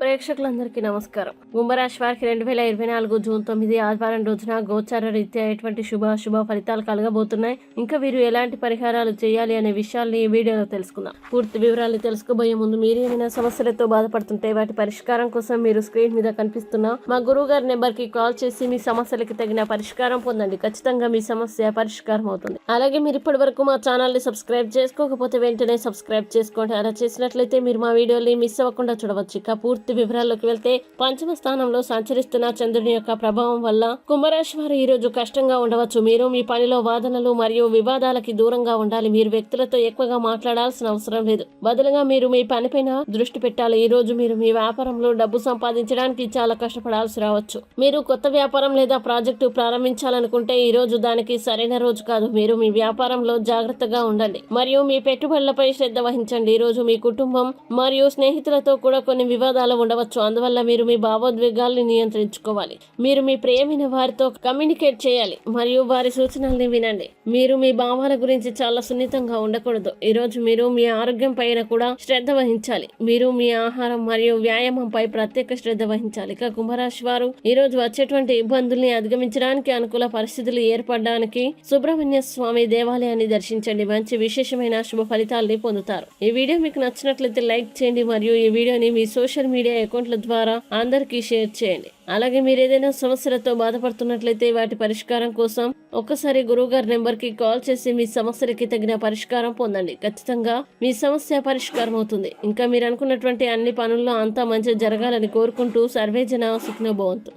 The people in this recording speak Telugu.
ప్రేక్షకులందరికీ నమస్కారం. కుంభరాశి వారికి రెండు వేల ఇరవై నాలుగు జూన్ తొమ్మిది ఆదివారం రోజున గోచార రీత్యా ఎటువంటి శుభ శుభ ఫలితాలు కలగబోతున్నాయి? ఇంకా వీరు ఎలాంటి పరిహారాలు చేయాలి అనే విషయాల్ని ఈ వీడియోలో తెలుసుకుందాం. పూర్తి వివరాలు తెలుసుకోబోయే ముందు మీరు ఏమైనా సమస్యలతో బాధపడుతుంటే వాటి పరిష్కారం కోసం మీరు స్క్రీన్ మీద కనిపిస్తున్న మా గురువు గారి నెంబర్కి కాల్ చేసి మీ సమస్యలకు తగిన పరిష్కారం పొందండి. ఖచ్చితంగా మీ సమస్య పరిష్కారం అవుతుంది అలాగే మీరు ఇప్పటి వరకు మా ఛానల్ని సబ్స్క్రైబ్ చేసుకోకపోతే వెంటనే సబ్స్క్రైబ్ చేసుకోండి. అలా చేసినట్లయితే మీరు మా వీడియోని మిస్ అవ్వకుండా చూడవచ్చు. ఇక పూర్తి వివరాల్లోకి వెళ్తే పంచమ స్థానంలో సంచరిస్తున్న చంద్రుని యొక్క ప్రభావం వల్ల కుంభరాశి వారు ఈరోజు కష్టంగా ఉండవచ్చు. మీరు మీ పనిలో వాదనలు మరియు వివాదాలకి దూరంగా ఉండాలి. మీరు వ్యక్తులతో ఎక్కువగా మాట్లాడాల్సిన అవసరం లేదు. బదులుగా మీరు మీ పనిపైన దృష్టి పెట్టాలి. ఈ రోజు మీరు మీ వ్యాపారంలో డబ్బు సంపాదించడానికి చాలా కష్టపడాల్సి రావచ్చు. మీరు కొత్త వ్యాపారం లేదా ప్రాజెక్టు ప్రారంభించాలనుకుంటే ఈ రోజు దానికి సరైన రోజు కాదు. మీరు మీ వ్యాపారంలో జాగ్రత్తగా ఉండండి. మరియు మీ పెట్టుబడులపై శ్రద్ధ వహించండి. ఈ రోజు మీ కుటుంబం మరియు స్నేహితులతో కూడా కొన్ని వివాదాలు ఉండవచ్చు. అందువల్ల మీరు మీ భావోద్వేగాల్ని నియంత్రించుకోవాలి. మీరు మీ ప్రేమైన వారితో కమ్యూనికేట్ చేయాలి. మరియు వారి సూచనల్ని వినండి. మీరు మీ భావాల గురించి చాలా సున్నితంగా ఉండకూడదు. ఈరోజు మీరు మీ ఆరోగ్యం పైన కూడా శ్రద్ధ వహించాలి. మీరు మీ ఆహారం మరియు వ్యాయామంపై ప్రత్యేక శ్రద్ధ వహించాలి. ఇక కుంభరాశి వారు ఈరోజు వచ్చేటువంటి ఇబ్బందుల్ని అధిగమించడానికి అనుకూల పరిస్థితులు ఏర్పడడానికి సుబ్రహ్మణ్య స్వామి దేవాలయాన్ని దర్శించండి. మంచి విశేషమైన శుభ ఫలితాల్ని పొందుతారు. ఈ వీడియో మీకు నచ్చినట్లయితే లైక్ చేయండి. మరియు ఈ వీడియోని మీ సోషల్ మీడియా అకౌంట్ల ద్వారా అందరికీ షేర్ చేయండి. అలాగే మీరు ఏదైనా సమస్యలతో బాధపడుతున్నట్లయితే వాటి పరిష్కారం కోసం ఒక్కసారి గురువుగారి నెంబర్కి నెంబర్కి కాల్ చేసి మీ సమస్యలకి తగిన పరిష్కారం పొందండి. ఖచ్చితంగా మీ సమస్య పరిష్కారం అవుతుంది. ఇంకా మీరు అనుకున్నటువంటి అన్ని పనుల్లో అంతా మంచి జరగాలని కోరుకుంటూ సర్వేజన సుఖ్నభవంతు.